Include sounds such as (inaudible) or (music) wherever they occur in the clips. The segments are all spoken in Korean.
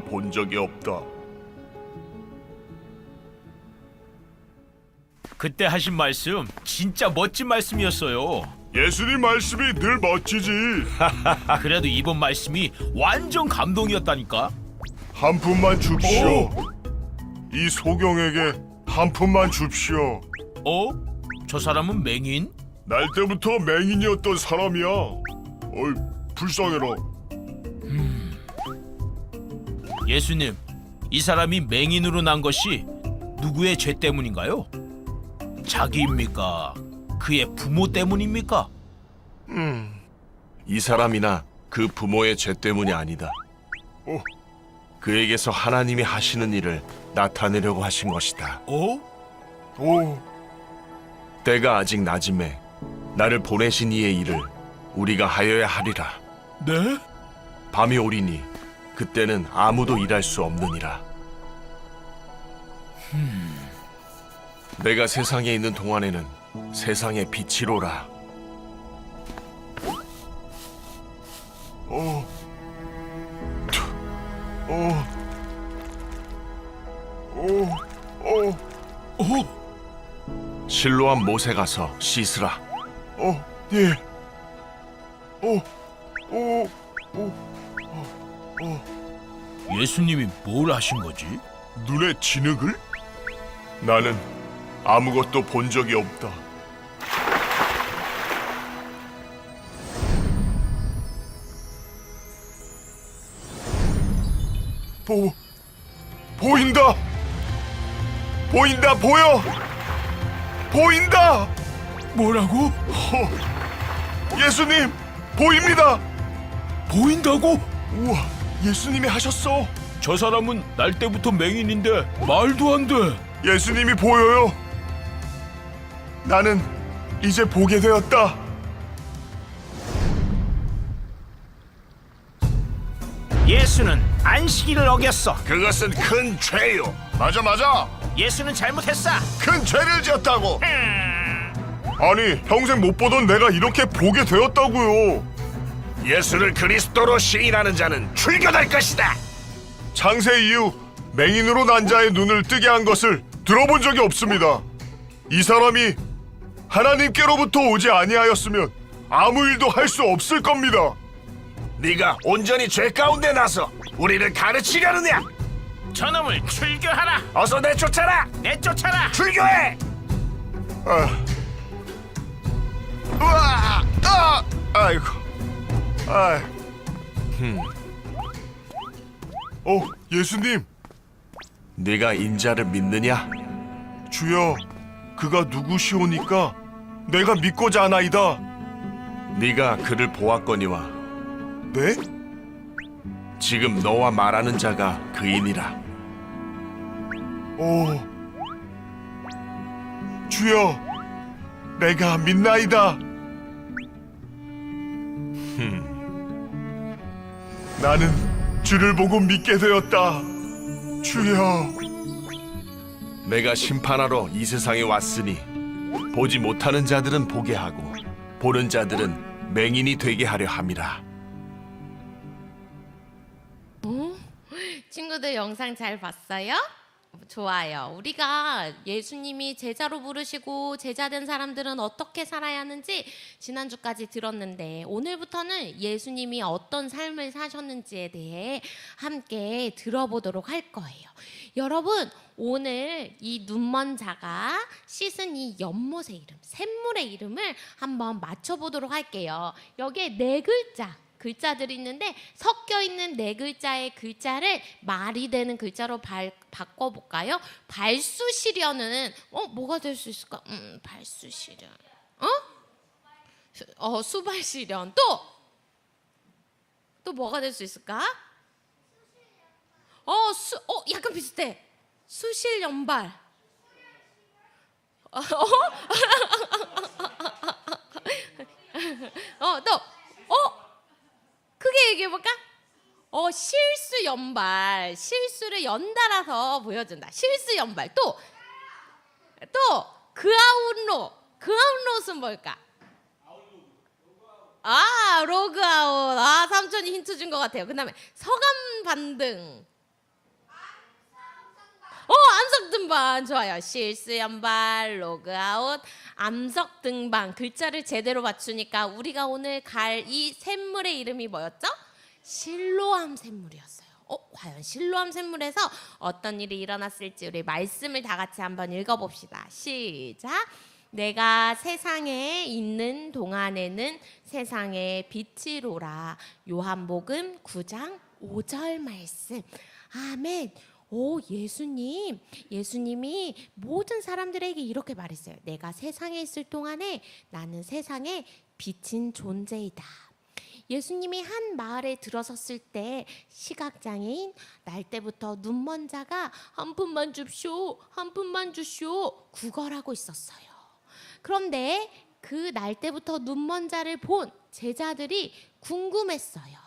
본 적이 없다. 그때 하신 말씀 진짜 멋진 말씀이었어요. 예수님 말씀이 늘 멋지지. (laughs) 그래도 이번 말씀이 완전 감동이었다니까. 한 푼만 줍시오. 이 소경에게 한 푼만 줍시오. 어? 저 사람은 맹인? 날 때부터 맹인이었던 사람이야. 어이, 불쌍해라. 예수님, 이 사람이 맹인으로 난 것이 누구의 죄 때문인가요? 자기입니까? 그의 부모 때문입니까? 이 사람이나 그 부모의 죄 때문이 아니다. 어, 그에게서 하나님이 하시는 일을 나타내려고 하신 것이다. 어? 오, 때가 아직 낮음에 나를 보내신 이의 일을 우리가 하여야 하리라. 네? 밤이 오리니 그때는 아무도 일할 수 없느니라. 내가 세상에 있는 동안에는 세상의 빛이로라. 어, 투, 어, 오, 오, 어? 실로암 못에 가서 씻으라. 어, 예. 오, 오, 오, 예수님이 뭘 하신 거지? 눈에 진흙을? 나는 아무것도 본 적이 없다. 보, 보인다! 보인다, 보여! 보인다! 뭐라고? 허, 예수님, 보입니다! 보인다고? 우와, 예수님이 하셨어! 저 사람은 날 때부터 맹인인데 말도 안 돼. 예수님이 보여요. 나는 이제 보게 되었다. 예수는 안식일을 어겼어. 그것은 큰 죄요. 맞아 맞아. 예수는 잘못했어. 큰 죄를 지었다고. 아니 평생 못 보던 내가 이렇게 보게 되었다고요. 예수를 그리스도로 시인하는 자는 출교될 것이다. 창세 이후 맹인으로 난 자의 눈을 뜨게 한 것을 들어본 적이 없습니다. 이 사람이 하나님께로부터 오지 아니하였으면 아무 일도 할 수 없을 겁니다. 네가 온전히 죄 가운데 나서 우리를 가르치려느냐? 저놈을 출교하라. 어서 내쫓아라. 내쫓아라. 출교해. 아. 우와! 아! 아이고. 아. 어, 예수님, 네가 인자를 믿느냐? 주여, 그가 누구시오니까 내가 믿고자 하나이다. 네가 그를 보았거니와 네? 지금 너와 말하는 자가 그이니라. 오. 주여, 내가 믿나이다. 나는 주를 보고 믿게 되었다. 주여. 내가 심판하러 이 세상에 왔으니 보지 못하는 자들은 보게 하고 보는 자들은 맹인이 되게 하려 함이라. 친구들 영상 잘 봤어요? 좋아요. 우리가 예수님이 제자로 부르시고 제자된 사람들은 어떻게 살아야 하는지 지난주까지 들었는데 오늘부터는 예수님이 어떤 삶을 사셨는지에 대해 함께 들어보도록 할 거예요. 여러분, 오늘 이 눈먼 자가 씻은 이 연못의 이름, 샘물의 이름을 한번 맞춰보도록 할게요. 여기에 네 글자 글자들이 있는데 섞여 있는 네 글자의 글자를 말이 되는 글자로 발, 바꿔볼까요? 발수시련은 어 뭐가 될 수 있을까? 음 발수시련 어? 수- 어 수발시련 또 또 뭐가 될 수 있을까? 어 수 어 약간 비슷해 수실 연발 어? (laughs) 어, 또, 어? 크게 얘기해 볼까? 어, 실수 연발. 실수를 연달아서 보여준다. 실수 연발. 또, 또, 그아웃로. 그아웃롯은 뭘까? 아, 로그아웃. 아, 삼촌이 힌트 준 것 같아요. 그 다음에 서감 반등. 어, 암석 등반 좋아요. 실수 연발, 로그아웃, 암석 등반 글자를 제대로 맞추니까 우리가 오늘 갈 이 샘물의 이름이 뭐였죠? 실로암 샘물이었어요. 어, 과연 실로암 샘물에서 어떤 일이 일어났을지 우리 말씀을 다 같이 한번 읽어봅시다. 시작. 내가 세상에 있는 동안에는 세상의 빛이로라. 요한복음 9장 5절 말씀. 아멘. 오, 예수님. 예수님이 모든 사람들에게 이렇게 말했어요. 내가 세상에 있을 동안에 나는 세상의 빛인 존재이다. 예수님이 한 마을에 들어섰을 때 시각장애인 날 때부터 눈먼 자가 한 푼만 줍쇼 한 푼만 주쇼 구걸하고 있었어요. 그런데 그 날 때부터 눈먼 자를 본 제자들이 궁금했어요.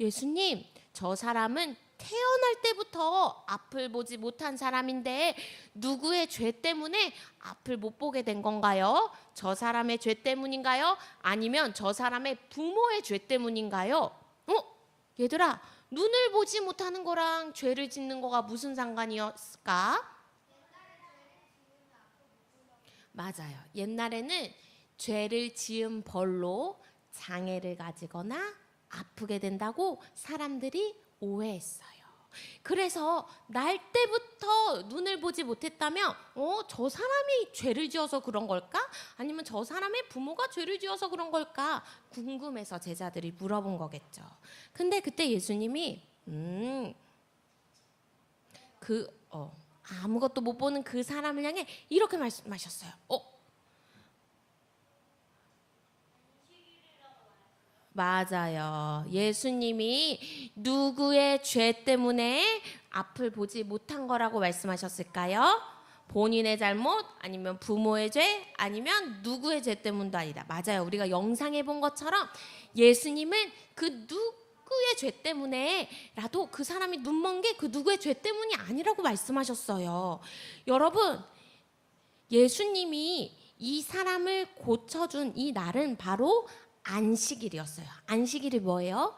예수님, 저 사람은 태어날 때부터 앞을 보지 못한 사람인데 누구의 죄 때문에 앞을 못 보게 된 건가요? 저 사람의 죄 때문인가요? 아니면 저 사람의 부모의 죄 때문인가요? 어? 얘들아, 눈을 보지 못하는 거랑 죄를 짓는 거가 무슨 상관이었을까? 맞아요. 옛날에는 죄를 지은 벌로 장애를 가지거나 아프게 된다고 사람들이 오해했어요. 그래서 날 때부터 눈을 보지 못했다면, 어, 저 사람이 죄를 지어서 그런 걸까? 아니면 저 사람의 부모가 죄를 지어서 그런 걸까? 궁금해서 제자들이 물어본 거겠죠. 근데 그때 예수님이, 음, 그, 어, 아무것도 못 보는 그 사람을 향해 이렇게 말씀하셨어요. 어, 맞아요. 예수님이 누구의 죄 때문에 앞을 보지 못한 거라고 말씀하셨을까요? 본인의 잘못 아니면 부모의 죄 아니면 누구의 죄 때문도 아니다. 맞아요. 우리가 영상에 본 것처럼 예수님은 그 누구의 죄 때문에라도 그 사람이 눈먼 게 그 누구의 죄 때문이 아니라고 말씀하셨어요. 여러분, 예수님이 이 사람을 고쳐준 이 날은 바로 안식일이었어요. 안식일이 뭐예요?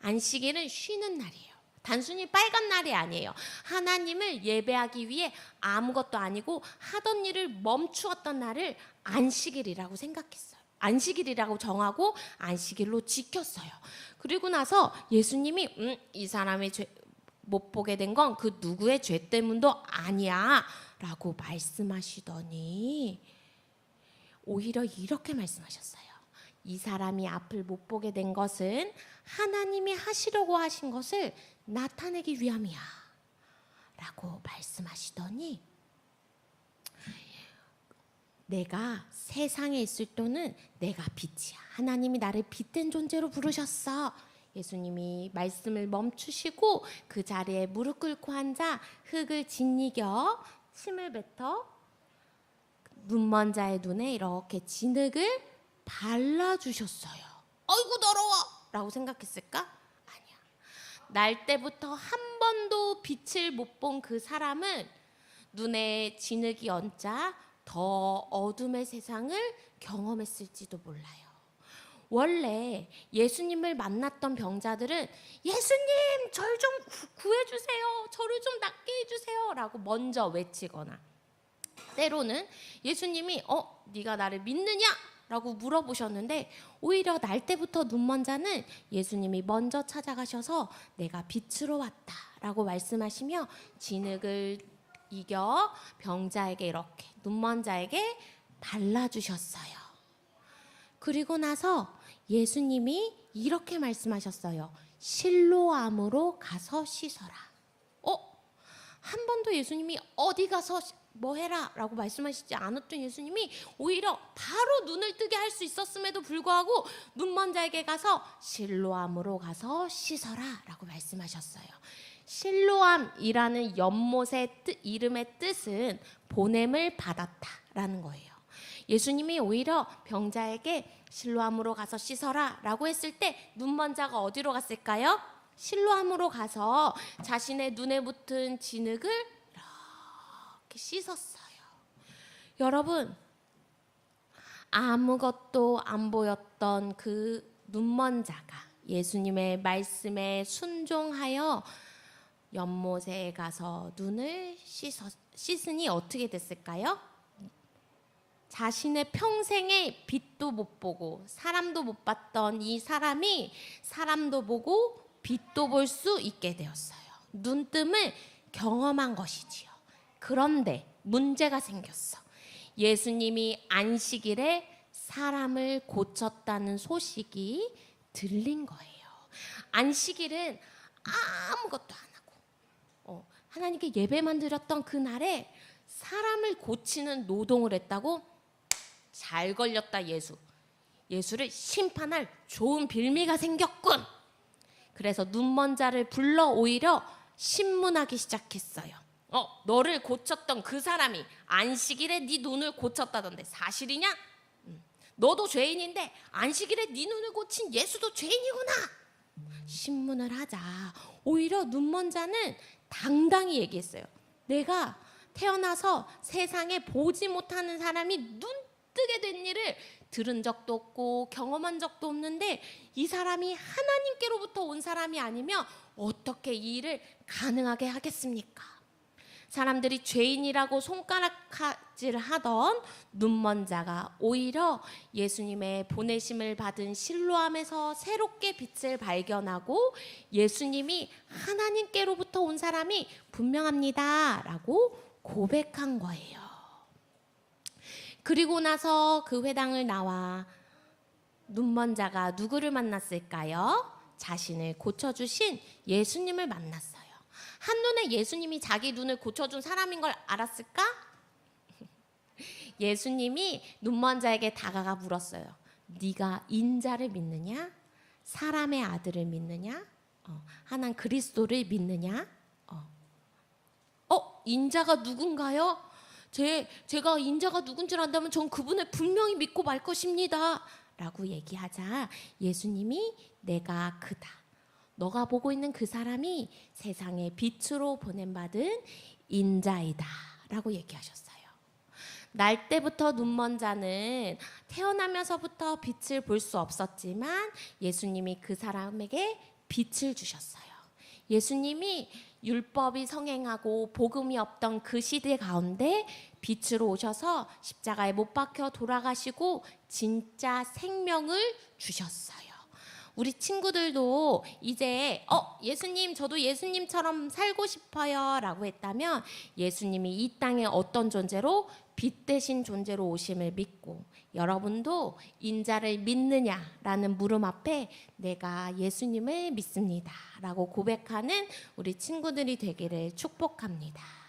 안식일은 쉬는 날이에요. 단순히 빨간 날이 아니에요. 하나님을 예배하기 위해 아무것도 아니고 하던 일을 멈추었던 날을 안식일이라고 생각했어요. 안식일이라고 정하고 안식일로 지켰어요. 그리고 나서 예수님이 음, 이 사람의 죄, 못 보게 된 건 그 누구의 죄 때문도 아니야 라고 말씀하시더니 오히려 이렇게 말씀하셨어요. 이 사람이 앞을 못 보게 된 것은 하나님이 하시려고 하신 것을 나타내기 위함이야. 라고 말씀하시더니 내가 세상에 있을 때는 내가 빛이야. 하나님이 나를 빛된 존재로 부르셨어. 예수님이 말씀을 멈추시고 그 자리에 무릎 꿇고 앉아 흙을 짓이겨 침을 뱉어 눈먼 자의 눈에 이렇게 진흙을 발라주셨어요. 어이구 더러워! 라고 생각했을까? 아니야. 날 때부터 한 번도 빛을 못 본 그 사람은 눈에 진흙이 얹자 더 어둠의 세상을 경험했을지도 몰라요. 원래 예수님을 만났던 병자들은 예수님 절 좀 구해주세요. 저를 좀 낫게 해주세요. 라고 먼저 외치거나 때로는 예수님이 어 네가 나를 믿느냐? 라고 물어보셨는데 오히려 날 때부터 눈먼 자는 예수님이 먼저 찾아가셔서 내가 빛으로 왔다 라고 말씀하시며 진흙을 이겨 병자에게 이렇게 눈먼 자에게 발라주셨어요. 그리고 나서 예수님이 이렇게 말씀하셨어요. 실로암으로 가서 씻어라. 어? 한 번도 예수님이 어디 가서 뭐 해라 라고 말씀하시지 않았던 예수님이 오히려 바로 눈을 뜨게 할 수 있었음에도 불구하고 눈먼 자에게 가서 실로암으로 가서 씻어라 라고 말씀하셨어요. 실로암이라는 연못의 뜻, 이름의 뜻은 보냄을 받았다라는 거예요. 예수님이 오히려 병자에게 실로암으로 가서 씻어라 라고 했을 때 눈먼 자가 어디로 갔을까요? 실로암으로 가서 자신의 눈에 붙은 진흙을 이렇게 씻었어요. 여러분 아무것도 안 보였던 그 눈먼 자가 예수님의 말씀에 순종하여 연못에 가서 눈을 씻어, 씻으니 어떻게 됐을까요? 자신의 평생에 빛도 못 보고 사람도 못 봤던 이 사람이 사람도 보고 빛도 볼 수 있게 되었어요. 눈뜸을 경험한 것이지요. 그런데 문제가 생겼어. 예수님이 안식일에 사람을 고쳤다는 소식이 들린 거예요. 안식일은 아무것도 안 하고 어, 하나님께 예배만 드렸던 그 날에 사람을 고치는 노동을 했다고 잘 걸렸다 예수. 예수를 심판할 좋은 빌미가 생겼군. 그래서 눈먼 자를 불러 오히려 신문하기 시작했어요. 어, 너를 고쳤던 그 사람이 안식일에 네 눈을 고쳤다던데 사실이냐? 음, 너도 죄인인데 안식일에 네 눈을 고친 예수도 죄인이구나. 신문을 하자. 오히려 눈먼 자는 당당히 얘기했어요. 내가 태어나서 세상에 보지 못하는 사람이 눈 뜨게 된 일을 들은 적도 없고 경험한 적도 없는데 이 사람이 하나님께로부터 온 사람이 아니면 어떻게 이 일을 가능하게 하겠습니까? 사람들이 죄인이라고 손가락질 하던 눈먼 자가 오히려 예수님의 보내심을 받은 실로함에서 새롭게 빛을 발견하고 예수님이 하나님께로부터 온 사람이 분명합니다라고 고백한 거예요. 그리고 나서 그 회당을 나와 눈먼 자가 누구를 만났을까요? 자신을 고쳐주신 예수님을 만났어요. 한눈에 예수님이 자기 눈을 고쳐준 사람인 걸 알았을까? (laughs) 예수님이 눈먼 자에게 다가가 물었어요. 네가 인자를 믿느냐? 사람의 아들을 믿느냐? 어, 하나님 그리스도를 믿느냐? 어. 어, 인자가 누군가요? 제 제가 인자가 누군지 안다면 전 그분을 분명히 믿고 말 것입니다. 라고 얘기하자 예수님이 내가 그다. 너가 보고 있는 그 사람이 세상의 빛으로 보냄받은 인자이다. 라고 얘기하셨어요. 날 때부터 눈먼 자는 태어나면서부터 빛을 볼 수 없었지만 예수님이 그 사람에게 빛을 주셨어요. 예수님이 율법이 성행하고 복음이 없던 그 시대 가운데 빛으로 오셔서 십자가에 못 박혀 돌아가시고 진짜 생명을 주셨어요. 우리 친구들도 이제 어 예수님 저도 예수님처럼 살고 싶어요라고 했다면 예수님이 이 땅에 어떤 존재로 빛 대신 존재로 오심을 믿고 여러분도 인자를 믿느냐라는 물음 앞에 내가 예수님을 믿습니다라고 고백하는 우리 친구들이 되기를 축복합니다.